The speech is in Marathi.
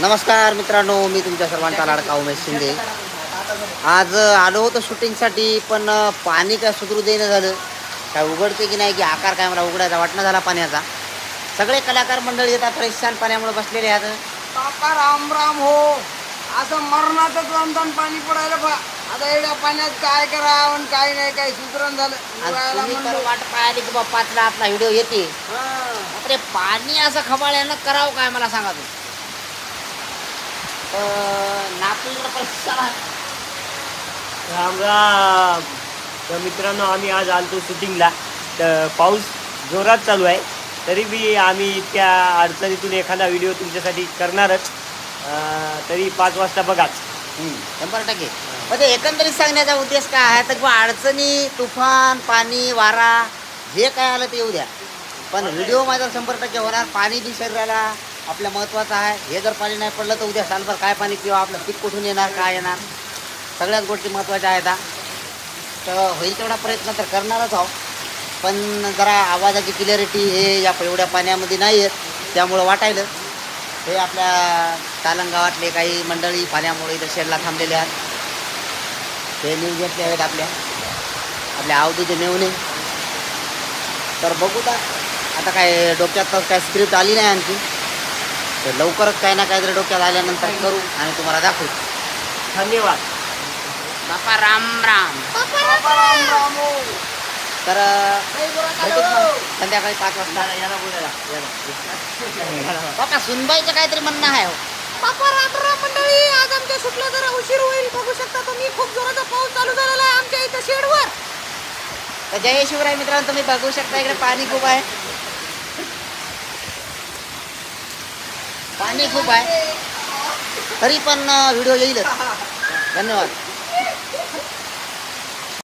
नमस्कार मित्रांनो मी तुमच्या सर्वांचा लाडका उमेश शिंदे. आज आलो होतो शूटिंगसाठी पण पाणी काय सुधरू देणं झालं. काय उघडते की नाही की आकार काय मला उघडायचा वाटणं झाला पाण्याचा. सगळे कलाकार मंडळी येतात परेशान पाण्यामुळे बसलेले आहेत. काका राम राम हो. असं मरणातच वंदन पाणी पडायला बा आता एवढ्या पाण्यात काय करावं आणि काय नाही काय सुधरण झालं. वाट पाहिली की बा पाचला आपला व्हिडिओ येते. बापरे पाणी असं खबाळ्यानं करावं काय मला सांगा तू नागपूर आहे. राम राम. तर मित्रांनो आम्ही आज आलतो शूटिंगला. तर पाऊस जोरात चालू आहे. तरी बी आम्ही त्या अडचणीतून एखादा व्हिडिओ तुमच्यासाठी करणारच. तरी पाच वाजता बघाच. शंभर टक्के. पण ते एकंदरीत सांगण्याचा उद्देश काय आहे? तर किंवा अडचणी तुफान पाणी वारा जे काय आलं ते येऊ द्या. पण व्हिडिओ माझा शंभर टक्के होणार. पाणी बी शरीराला आपल्या महत्त्वाचं आहे. हे जर पाणी नाही पडलं तर उद्या सालभर काय पाणी किंवा आपलं पीक कुठून येणार काय येणार? सगळ्याच गोष्टी महत्त्वाच्या आहेत तर होईल तेवढा प्रयत्न तर करणारच आहो पण जरा आवाजाची क्लिअरिटी हे या एवढ्या पाण्यामध्ये नाही आहेत त्यामुळं वाटायलं. हे आपल्या तालन गावातले काही मंडळी पाण्यामुळे इथं शेडला थांबलेले आहेत. ते न्यूज घेतले आहेत आपल्या. आपल्या अवधूचे मेवणे तर बघू का आता काय डोक्यात तर काय स्क्रिप्ट आली नाही आणखी. तर लवकरच काही ना काहीतरी डोक्यात आल्यानंतर करू आणि तुम्हाला दाखवू. धन्यवाद. बापा राम राम. राम राम तर हो? संध्याकाळी पाच वाजता. याला बोलायला. याला. बापा सुनबाईचं काहीतरी म्हणणं आहे हो. बापा राम राम मंडळी आज आमच्या सुटला जरा उशीर होईल बघू शकता तुम्ही खूप जोराचा पाऊस चालू झालेला आहे आमच्या इथं शेडवर. तर जय शिवराय मित्रांनो तुम्ही बघू शकता इकडे पाणी खूप आहे. पाणी खूप आहे. तरी पण व्हिडिओ येईलच. धन्यवाद.